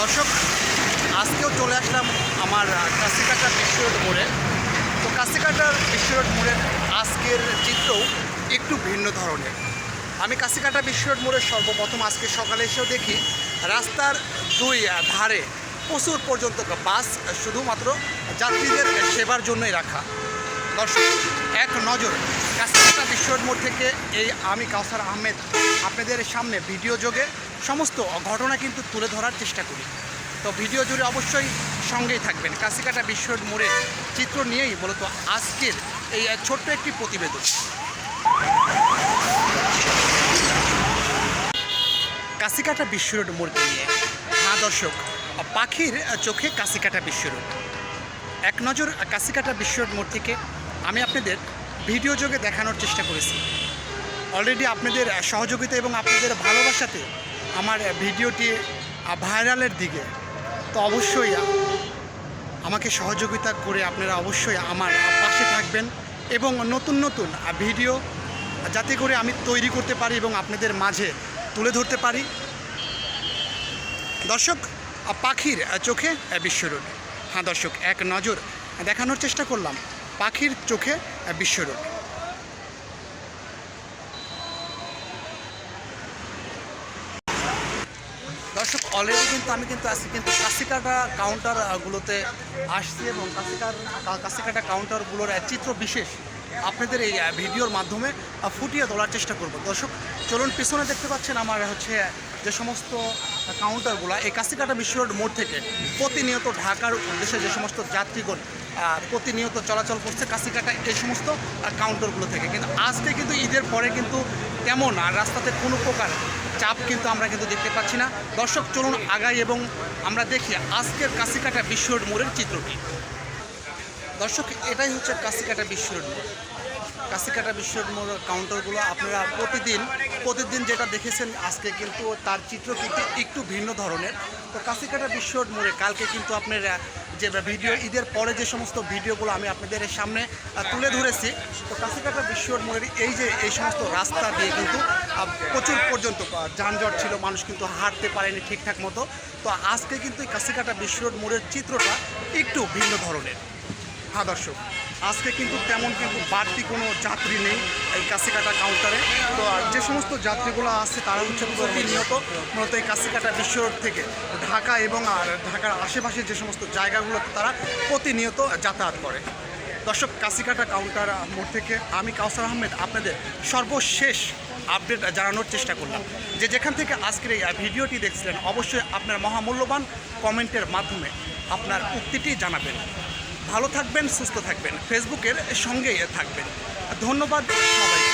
দর্শক, আজকেও চলে আসলাম আমার কাশিকাটা বিশ্ব রোড মোড়ে। তো কাশিকাটার বিশ্ব রোড মোড়ের আজকের চিত্রও একটু ভিন্ন ধরনের। আমি কাশিকাটা বিশ্ব রোড মোড়ের সর্বপ্রথম আজকে সকালে এসেও দেখি, রাস্তার দুই ধারে প্রচুর পর্যন্ত বাস, শুধুমাত্র যাত্রীদের সেবার জন্যই রাখা। দর্শক, এক নজর কাছাকাটা বিশ্ব মোড় থেকে এই আমি কাউসার আহমেদ আপনাদের সামনে ভিডিও যোগে সমস্ত ঘটনা কিন্তু তুলে ধরার চেষ্টা করি। তো ভিডিও জুড়ে অবশ্যই সঙ্গেই থাকবেন। কাশিকাটা বিশ্ব মোড়ের চিত্র নিয়েই মূলত আজকের এই ছোট্ট একটি প্রতিবেদন। কাশিকাটা বিশ্ব রোড মোড়কে নিয়ে হ্যাঁ দর্শক, পাখির চোখে কাশিকাটা বিশ্ব রোড এক নজর কাশিকাটা বিশ্ব রোড মোড় থেকে আমি আপনাদের ভিডিও যোগে দেখানোর চেষ্টা করেছি। অলরেডি আপনাদের সহযোগিতা এবং আপনাদের ভালোবাসাতে আমার ভিডিওটি ভাইরালের দিকে। তো অবশ্যই আমাকে সহযোগিতা করে আপনারা অবশ্যই আমার পাশে থাকবেন এবং নতুন নতুন ভিডিও যাতে করে আমি তৈরি করতে পারি এবং আপনাদের মাঝে তুলে ধরতে পারি। দর্শক, পাখির চোখে বিশ্ব রোড হ্যাঁ দর্শক, এক নজর দেখানোর চেষ্টা করলাম। পাখির চোখে বিশ্ব রোড দর্শক অলরেডি কিন্তু আমি কিন্তু আজকে কিন্তু কাশিকাটা কাউন্টারগুলোতে আসছি এবং কাশিকার কাশিকাটা কাউন্টারগুলোর চিত্র বিশেষ আপনাদের এই ভিডিওর মাধ্যমে ফুটিয়ে তোলার চেষ্টা করব। দর্শক, চলুন, পিছনে দেখতে পাচ্ছেন আমার হচ্ছে যে সমস্ত কাউন্টারগুলো এই কাশিকাটা বিশ্ব রোড মোড় থেকে প্রতিনিয়ত ঢাকার উদ্দেশ্যে যে সমস্ত যাত্রীগণ প্রতিনিয়ত চলাচল করছে কাশিকাটা এই সমস্ত কাউন্টারগুলো থেকে। কিন্তু আজকে কিন্তু ঈদের পরে কিন্তু তেমন আর রাস্তাতে কোনো প্রকার চাপ কিন্তু আমরা কিন্তু দেখতে পাচ্ছি না। দর্শক, চলুন আগাই এবং আমরা দেখি আজকের কাশিকাটা বিশ্ব রোড মোড়ের চিত্রটি। দর্শক, এটাই হচ্ছে কাশিকাটা বিশ্ব রোড মোড়। কাশিকাটা বিশ্ব কাউন্টারগুলো আপনারা প্রতিদিন প্রতিদিন যেটা দেখেছেন আজকে কিন্তু তার চিত্র কিন্তু একটু ভিন্ন ধরনের। তো কাশিকাটা বিশ্ব রোড মোড়ে কালকে কিন্তু আপনার যে ভিডিও, ঈদের পরে যে সমস্ত ভিডিওগুলো আমি আপনাদের সামনে তুলে ধরেছি, তো কাশিকাটা বিশ্ব মোড়ের এই যে, এই সমস্ত রাস্তা দিয়ে কিন্তু প্রচুর পর্যন্ত যানজট ছিল, মানুষ কিন্তু হাঁটতে পারেনি ঠিকঠাক মতো। তো আজকে কিন্তু এই কাশিকাটা বিশ্ব রোড মোড়ের চিত্রটা একটু ভিন্ন ধরনের। হ্যাঁ দর্শক। আজকে কিন্তু তেমন কিন্তু বাড়তি কোনো যাত্রী নেই এই কাশিকাটা কাউন্টারে তো যে সমস্ত যাত্রীগুলো আছে তারা হচ্ছে প্রতিনিয়ত মূলত এই কাশিকাটা বিশ্ব রোড থেকে। ঢাকা এবং আর ঢাকার আশেপাশে যে সমস্ত জায়গাগুলোতে তারা প্রতিনিয়ত যাতায়াত করে। দর্শক, কাশিকাটা কাউন্টার মোড় থেকে আমি কাউসার আহমেদ আপনাদের সর্বশেষ আপডেট জানানোর চেষ্টা করলাম। যে যেখান থেকে আজকের এই ভিডিওটি দেখছিলেন, অবশ্যই আপনার মহামূল্যবান কমেন্টের মাধ্যমে আপনার উক্তিটি জানাবেন। ভালো থাকবেন সুস্থ থাকবেন। ফেসবুকের সঙ্গেই থাকবেন। ধন্যবাদ সবাই